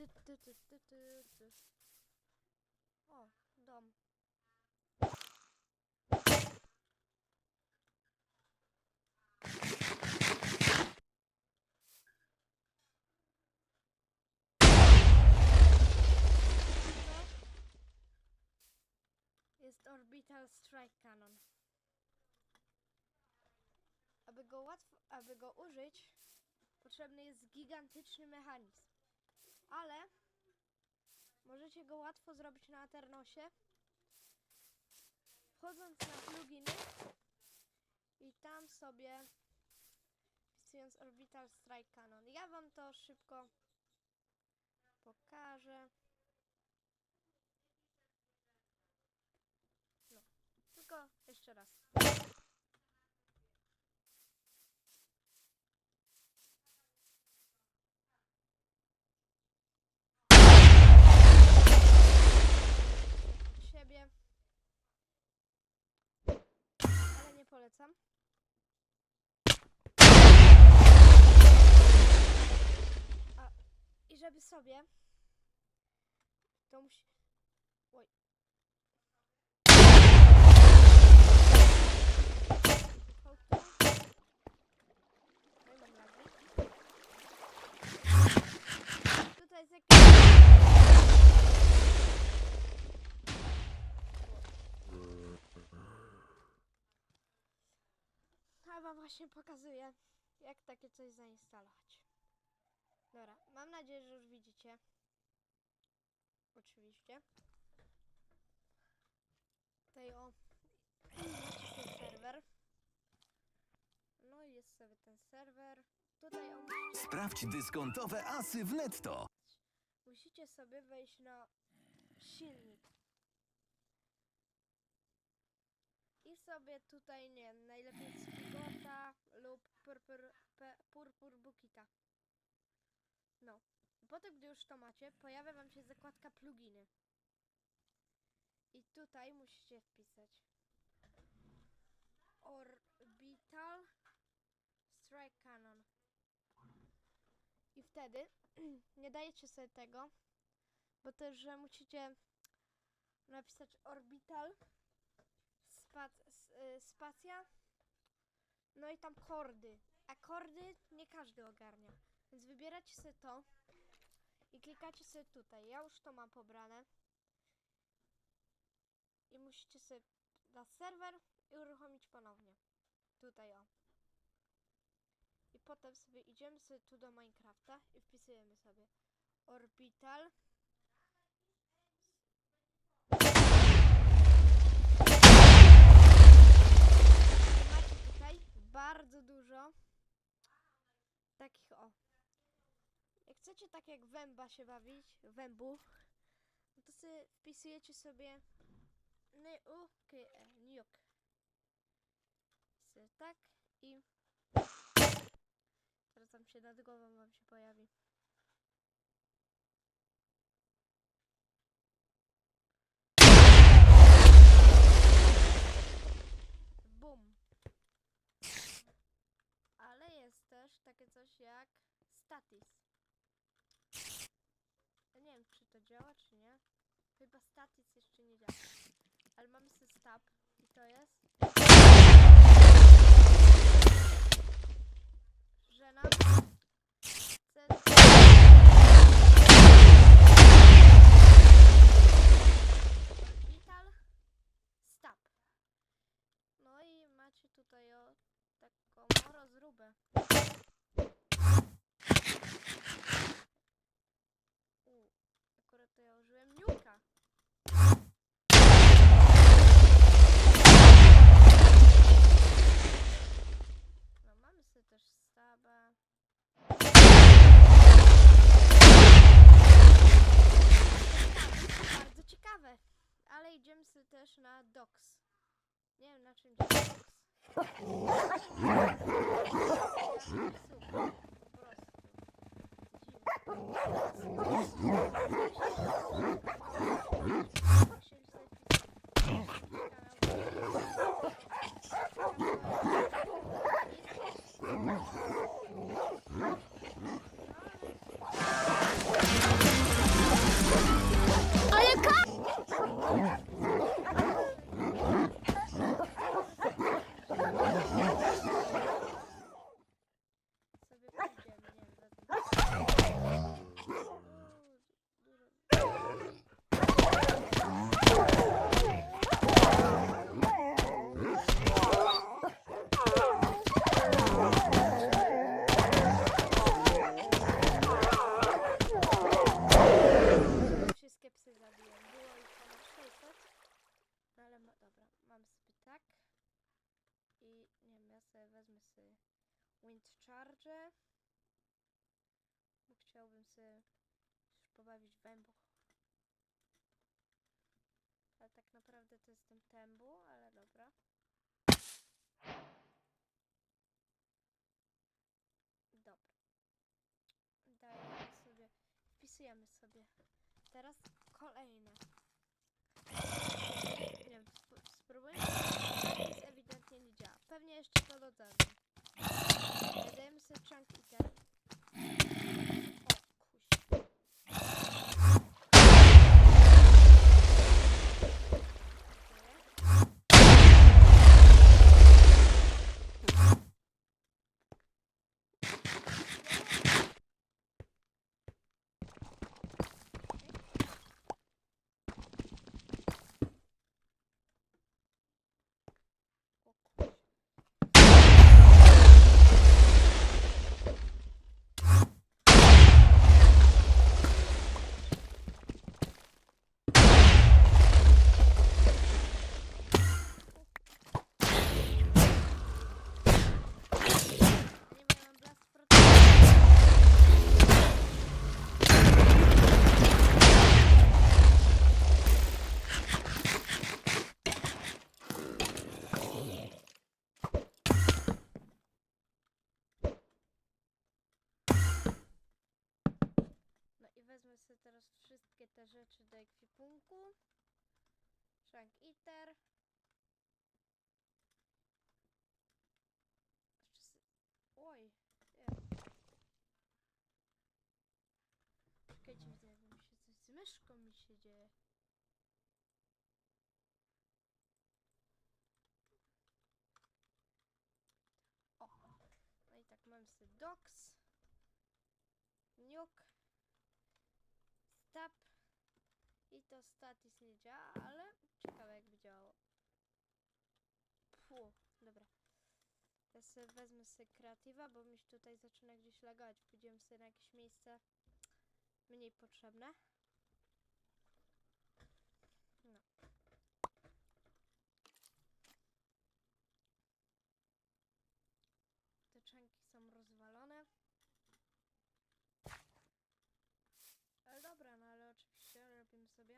Ty, ty, ty, ty, ty, ty. O, dom. Jest Orbital Strike Cannon. Aby go łatwo, aby go użyć, potrzebny jest gigantyczny mechanizm. Ale możecie go łatwo zrobić na Aternosie, wchodząc na pluginy i tam sobie wpisując Orbital Strike Cannon. Ja wam to szybko pokażę. No, tylko jeszcze raz. od siebie. Ale nie polecam. A, I żeby sobie to musi... Oj. How to? Oj, mam lagi. Tutaj jest jakieś... A wam właśnie pokazuję, jak takie coś zainstalować. Dobra, mam nadzieję, że już widzicie. Oczywiście. Tutaj o, jest serwer. No i jest sobie ten serwer. Tutaj o, Sprawdź dyskontowe asy w netto. musicie sobie wejść na silnik. I sobie tutaj, nie wiem, najlepiej Spigota lub Purpur, pe, purpur Bukita. No. Potem, gdy już to macie, pojawia wam się zakładka pluginy. I tutaj musicie wpisać Orbital Strike Cannon. I wtedy nie dajecie sobie tego, bo też, że musicie napisać Orbital spac, s, y, spacja, no i tam kordy. A kordy nie każdy ogarnia. Więc wybieracie sobie to i klikacie sobie tutaj. Ja już to mam pobrane. I musicie sobie na serwer i uruchomić ponownie. Tutaj o. I potem sobie idziemy sobie tu do Minecrafta i wpisujemy sobie orbital Macie tutaj bardzo dużo takich o. Jak chcecie tak jak węba się bawić, wębu, no to sobie wpisujecie sobie NUKE, niuk. Tak i teraz tam się nad głową wam się pojawi. Bum. Ale jest też takie coś jak statis. Ja nie wiem, czy to działa, czy nie. Chyba statis jeszcze nie działa. Ale mamy sobie stab i to jest, sobie już pobawić w wębuch. Ale tak naprawdę to jest ten tembu, ale dobra. Dobra. Dajemy sobie, wpisujemy sobie. Teraz kolejne. Nie wiem, sp- spróbujmy. Ewidentnie nie działa. Pewnie jeszcze to dodamy. Dajemy sobie chunk eater. O, kuś. O kuś. Nie miałem blast protection. No i wezmę sobie teraz wszystkie te rzeczy do ekwipunku. Jeszcze sy- Oj. Czekajcie, widzę, jakby mi się coś z myszką mi się dzieje. O, no i tak mam sobie docs, nuke, stab i to statis nie działa, ale Wezmę sobie kreatywa, bo mi się tutaj zaczyna gdzieś lagować. Pójdziemy sobie na jakieś miejsce mniej potrzebne. No. Te czanki są rozwalone. Ale dobra, no ale oczywiście robimy sobie.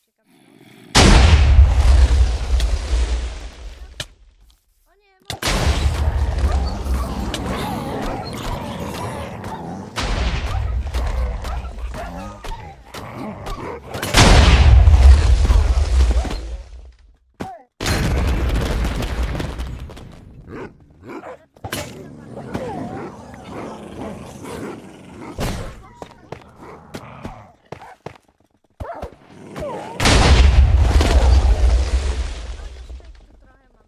Uciekam stąd. O nie, mam... No jeszcze ich tu trochę mam.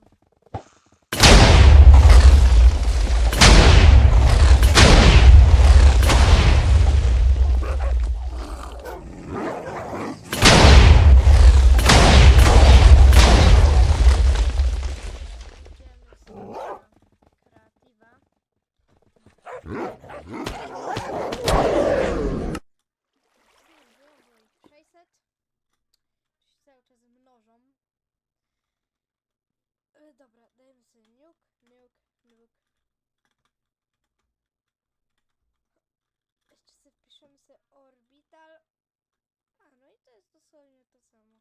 Idziemy sobie na kreatywa. Było, było ich 600. Się cały czas mnożą. Dobra, dajemy sobie nuke, nuke, nuke. Jeszcze sobie wpiszemy sobie orbital. A, no i to jest dosłownie to samo.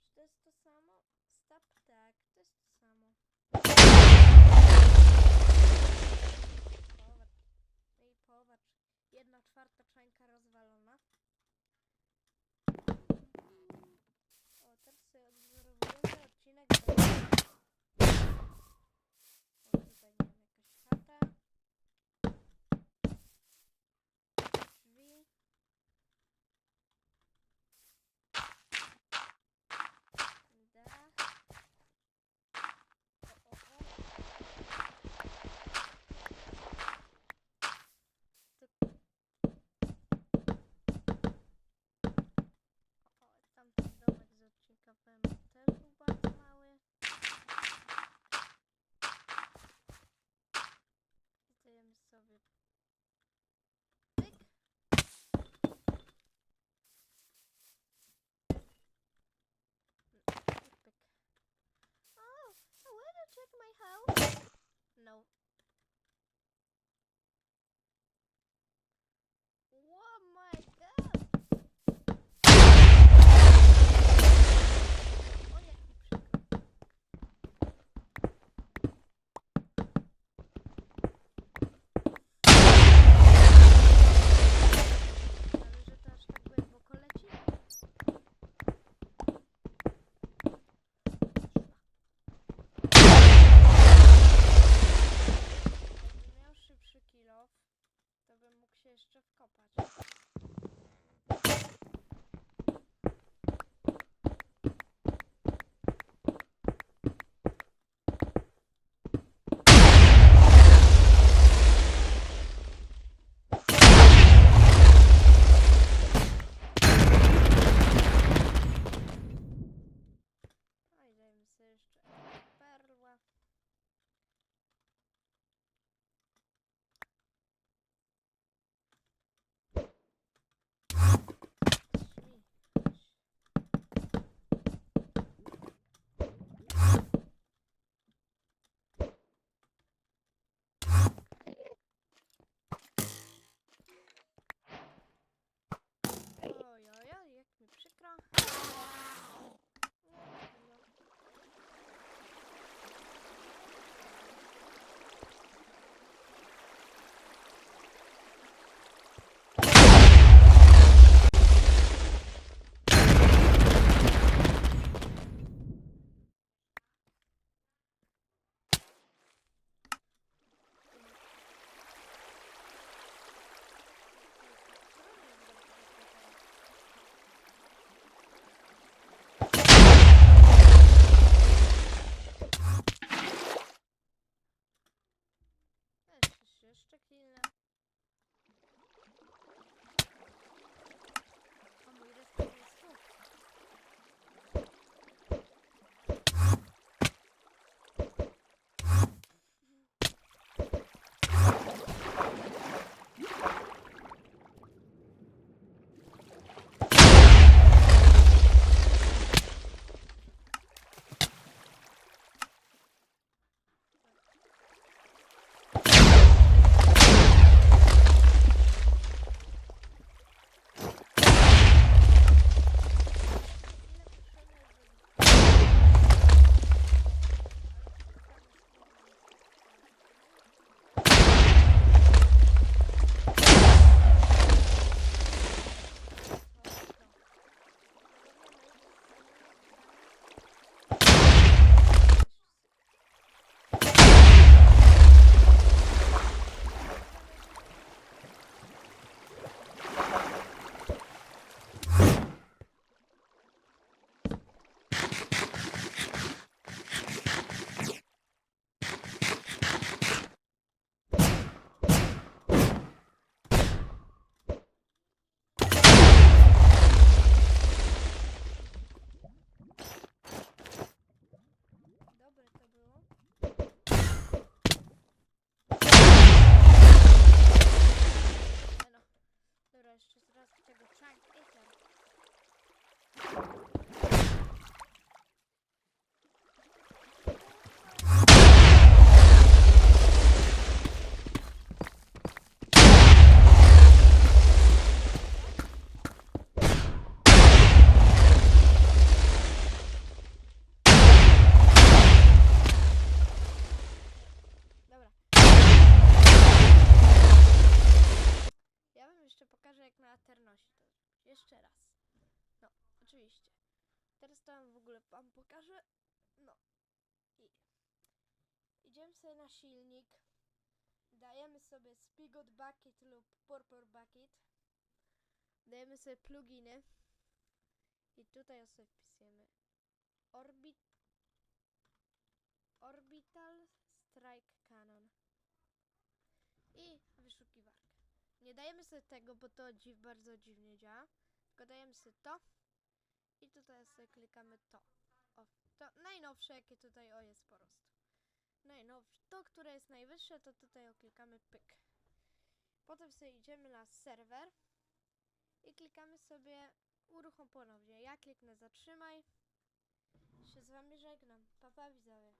Czy to jest to samo? Stop, tak, to jest to samo. No i połowacz. Jedna czwarta czajka rozwalona. Hello? To bym mógł się jeszcze wkopać. No i dajmy sobie jeszcze perłę. Śmiś. Oj, oj, oj, jak mi przykro. No, no. Jeszcze, chwilę. Jeszcze raz. No, oczywiście. Teraz to wam w ogóle wam pokażę. No. I idziemy sobie na silnik. Dajemy sobie Spigot Bucket lub Purple Bucket. Dajemy sobie pluginy. I tutaj sobie wpisujemy Orbit Orbital Strike Cannon. I wyszukiwarkę. Nie dajemy sobie tego, bo to dziw, bardzo dziwnie działa. Tylko sobie to. I tutaj sobie klikamy to. O, to najnowsze, jakie tutaj o jest po prostu. Najnowsze. To, które jest najwyższe, to tutaj oklikamy pyk. Potem sobie idziemy na serwer i klikamy sobie uruchom ponownie. Ja kliknę zatrzymaj. Się z wami żegnam. Pa, pa widzowie.